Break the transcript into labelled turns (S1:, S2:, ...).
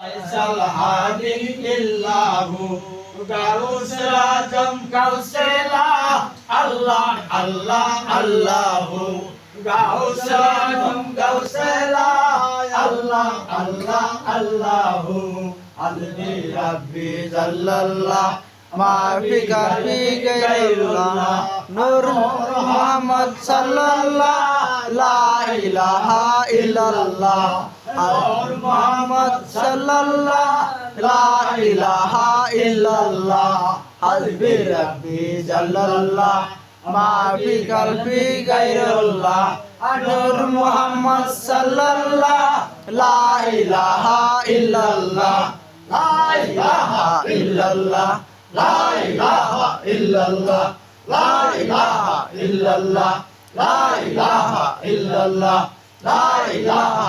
S1: فیصل حادی اللہ گوسرا جم کوسلا اللہ اللہ اللہ گوسرا جم کوسلا اللہ اللہ اللہ حلبی ربی جل
S2: اللہ معافی کربی غیر اللہ نور محمد صلی اللہ لا الہ الا اللہ اور محمد মুহাম্মদ সাল্লাল্লাহ লা ইলাহা ইল্লাল্লাহ। হাসবি রাব্বি জাল্লাল্লাহ, মাফি কাফি গায়রুল্লাহ। নূর মুহাম্মদ সাল্লাল্লাহ লা ইলাহা ইল্লাল্লাহ।
S1: লা ইলাহা ইল্লাল্লাহ, লা ইলাহা ইল্লাল্লাহ। লা ইলাহা ইল্লাল্লাহ, লা ইলাহা